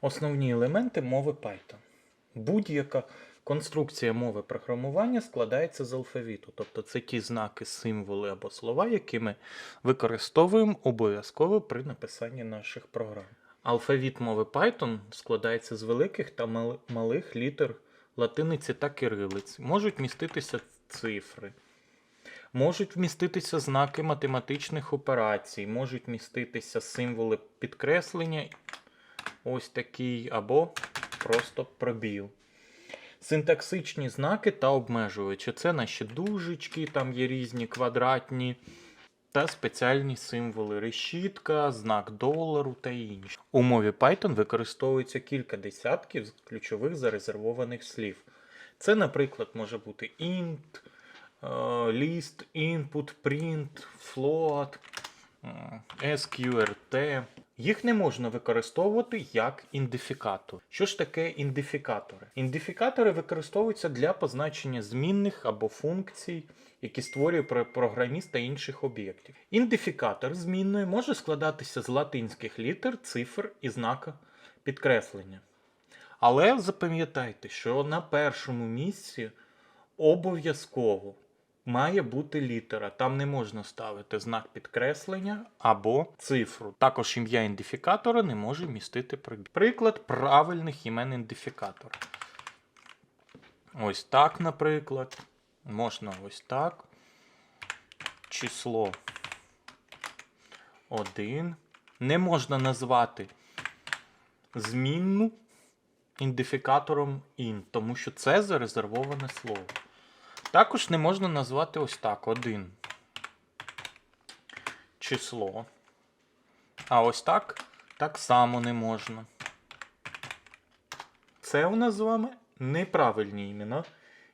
Основні елементи мови Python. Будь-яка конструкція мови програмування складається з алфавіту, тобто це ті знаки, символи або слова, які ми використовуємо обов'язково при написанні наших програм. Алфавіт мови Python складається з великих та малих літер латиниці та кирилиці. Можуть міститися цифри, можуть вміститися знаки математичних операцій, можуть міститися символи підкреслення ось такий, або просто пробіл. Синтаксичні знаки та обмежувачі. Це наші дужечки, там є різні квадратні та спеціальні символи решітка, знак долару та інші. У мові Python використовується кілька десятків ключових зарезервованих слів. Це, наприклад, може бути int, е, list, input, print, float, SQRT. Їх не можна використовувати як ідентифікатор. Що ж таке ідентифікатори? Ідентифікатори використовуються для позначення змінних або функцій, які створює про- програміст та інших об'єктів. Ідентифікатор змінної може складатися з латинських літер, цифр і знака підкреслення. Але запам'ятайте, що на першому місці обов'язково має бути літера. Там не можна ставити знак підкреслення або цифру. Також ім'я ідентифікатора не може містити пробіл. Приклад правильних імен ідентифікатора. Ось так, наприклад. Можна ось так. Число 1. Не можна назвати змінну ідентифікатором int, тому що це зарезервоване слово. Також не можна назвати ось так: 1 число. А ось так так само не можна. Це у нас з вами неправильні імена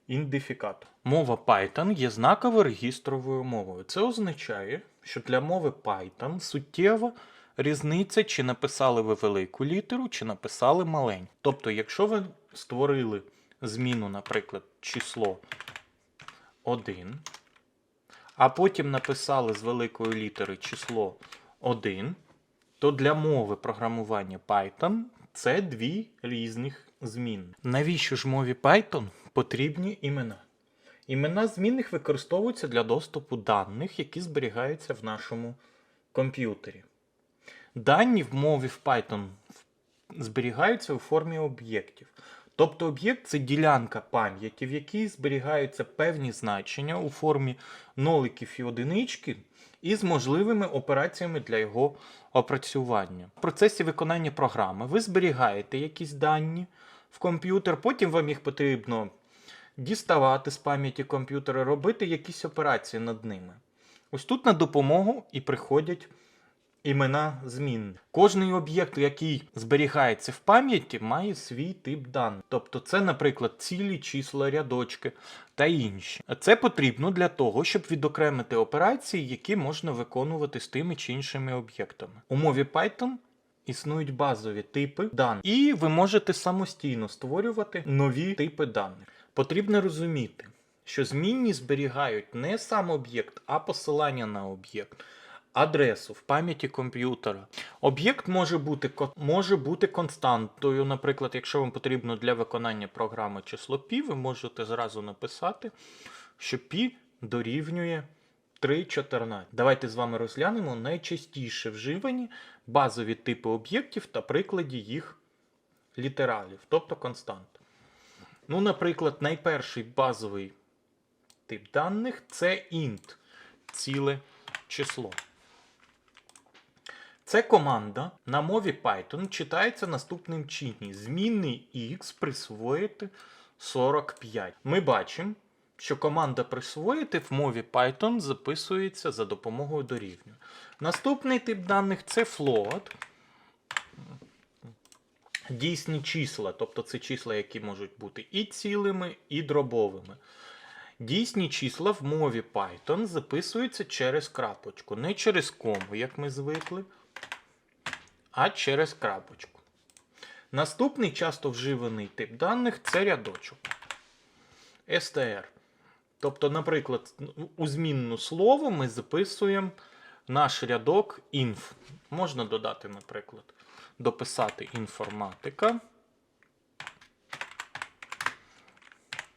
ідентифікатор. Мова Python є знаково-регістровою мовою. Це означає, що для мови Python суттєва різниця, чи написали ви велику літеру, чи написали маленьку. Тобто, якщо ви створили зміну, наприклад, число 1, а потім написали з великої літери число 1, то для мови програмування Python це дві різних зміни. Навіщо ж мові Python потрібні імена? Імена змінних використовуються для доступу даних, які зберігаються в нашому комп'ютері. Дані в мові в Python зберігаються у формі об'єктів. Тобто об'єкт це ділянка пам'яті, в якій зберігаються певні значення у формі ноликів і одинички із можливими операціями для його опрацювання. В процесі виконання програми ви зберігаєте якісь дані в комп'ютер, потім вам їх потрібно діставати з пам'яті комп'ютера, робити якісь операції над ними. Ось тут на допомогу і приходять імена змін. Кожний об'єкт, який зберігається в пам'яті, має свій тип даних. Тобто це, наприклад, цілі числа, рядочки та інші. Це потрібно для того, щоб відокремити операції, які можна виконувати з тими чи іншими об'єктами. У мові Python існують базові типи даних, і ви можете самостійно створювати нові типи даних. Потрібно розуміти, що змінні зберігають не сам об'єкт, а посилання на об'єкт адресу в пам'яті комп'ютера. Об'єкт може бути, може бути константою. Наприклад, якщо вам потрібно для виконання програми число π, ви можете зразу написати, що π дорівнює 3,14. Давайте з вами розглянемо найчастіше вживані базові типи об'єктів та прикладі їх літералів, тобто констант. Ну, наприклад, найперший базовий тип даних це int, ціле число. Це команда на мові Python читається наступним чином. Змінний x присвоїти 45. Ми бачимо, що команда присвоїти в мові Python записується за допомогою дорівнює. Наступний тип даних це float. Дійсні числа, тобто це числа, які можуть бути і цілими, і дробовими. Дійсні числа в мові Python записуються через крапочку, не через кому, як ми звикли, а через крапочку. Наступний часто вживаний тип даних це рядочок. str. Тобто, наприклад, у змінну слово ми записуємо наш рядок inf. Можна додати, наприклад, дописати інформатика.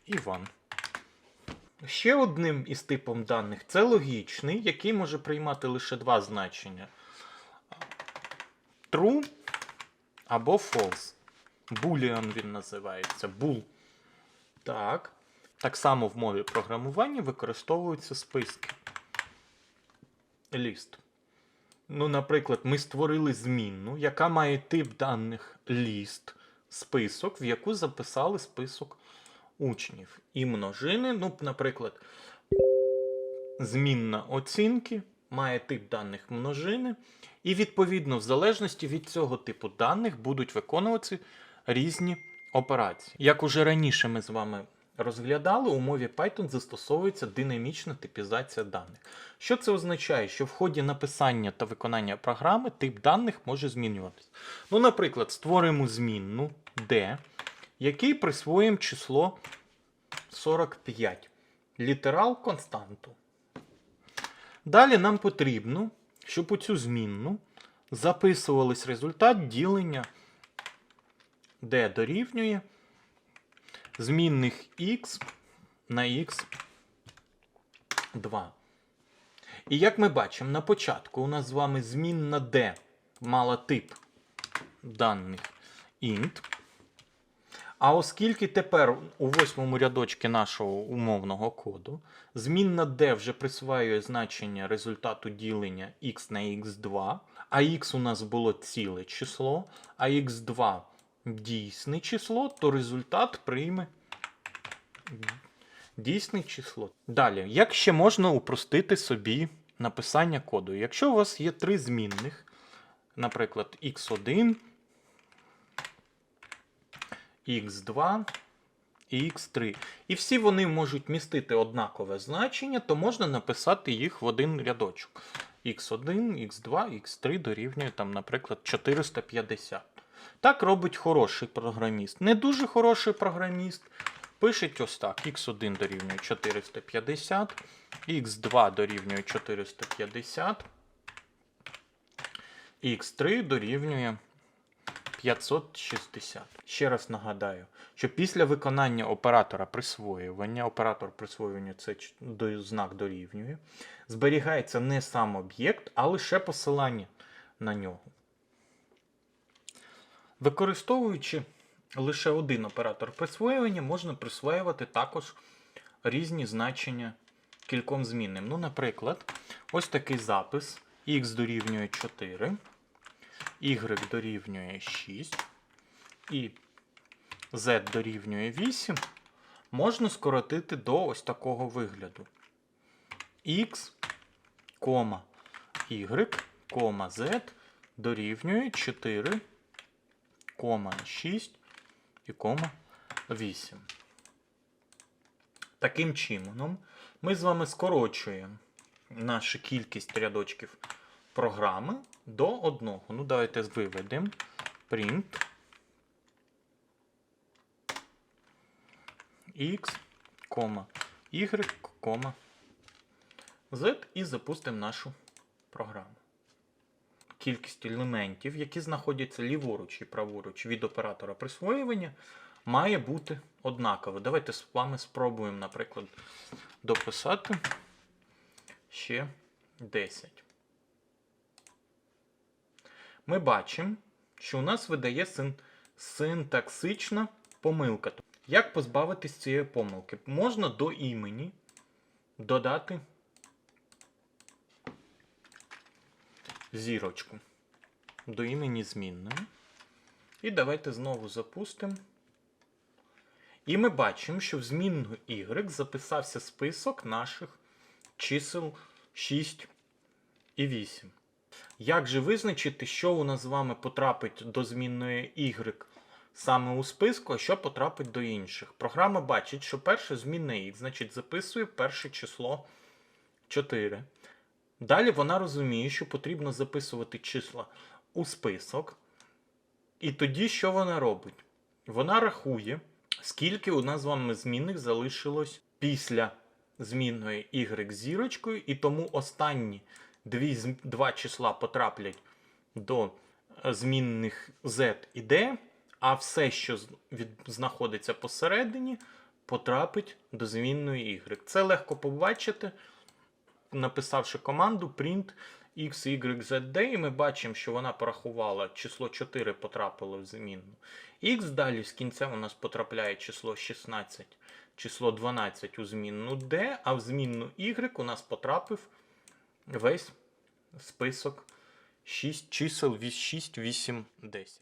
Іван. Ще одним із типом даних це логічний, який може приймати лише два значення: true або false. Boolean він називається. Bool. Так. Так само в мові програмування використовуються списки. Ліст. Ну, наприклад, ми створили змінну, яка має тип даних ліст, список, в яку записали список учнів. І множини, ну, наприклад, змінна оцінки має тип даних множини, і відповідно, в залежності від цього типу даних будуть виконуватися різні операції. Як уже раніше ми з вами розглядали, у мові Python застосовується динамічна типізація даних. Що це означає? Що в ході написання та виконання програми тип даних може змінюватися. Ну, наприклад, створимо змінну D, який присвоїмо число 45, літерал константу. Далі нам потрібно, щоб у цю змінну записувались результат ділення d дорівнює змінних x на x 2. І як ми бачимо, на початку у нас з вами змінна d мала тип даних int. А оскільки тепер у восьмому рядочці нашого умовного коду змінна d вже присваює значення результату ділення x на x2, а x у нас було ціле число, а x2 дійсне число, то результат прийме дійсне число. Далі, як ще можна упростити собі написання коду? Якщо у вас є три змінних, наприклад, x1, x2 і x3. І всі вони можуть містити однакове значення, то можна написати їх в один рядочок. x1, x2, x3 дорівнює, там, наприклад, 450. Так робить хороший програміст. Не дуже хороший програміст. Пишеть ось так: x1 дорівнює 450, x2 дорівнює 450, x3 дорівнює 560. Ще раз нагадаю, що після виконання оператора присвоювання, оператор присвоювання це знак дорівнює, зберігається не сам об'єкт, а лише посилання на нього. Використовуючи лише один оператор присвоювання, можна присвоювати також різні значення кільком змінним. Ну, наприклад, ось такий запис: x дорівнює 4, y дорівнює 6 і z дорівнює 8, можна скоротити до ось такого вигляду. x, y, z дорівнює 4, 6 і 8. Таким чином, ми з вами скорочуємо нашу кількість рядочків програми до одного. Ну, давайте виведемо print x, y, z і запустимо нашу програму. Кількість елементів, які знаходяться ліворуч і праворуч від оператора присвоювання, має бути однакова. Давайте з вами спробуємо, наприклад, дописати ще 10. Ми бачимо, що у нас видає син- синтаксична помилка. Як позбавитись цієї помилки? Можна до імені додати зірочку до імені змінної. І давайте знову запустимо. І ми бачимо, що в змінну y записався список наших чисел 6 і 8. Як же визначити, що у нас з вами потрапить до змінної y саме у списку, а що потрапить до інших? Програма бачить, що перше змінна x, значить записує перше число 4. Далі вона розуміє, що потрібно записувати числа у список. І тоді що вона робить? Вона рахує, скільки у нас з вами змінних залишилось після змінної y зірочкою, і тому останні дві, два числа потраплять до змінних z і d, а все, що знаходиться посередині, потрапить до змінної y. Це легко побачити, написавши команду print x, y, z, d, і ми бачимо, що вона порахувала число 4 потрапило в змінну. X далі з кінця у нас потрапляє число 16, число 12 у змінну d, а в змінну y у нас потрапив весь список 6 чисел 6, 8, 10.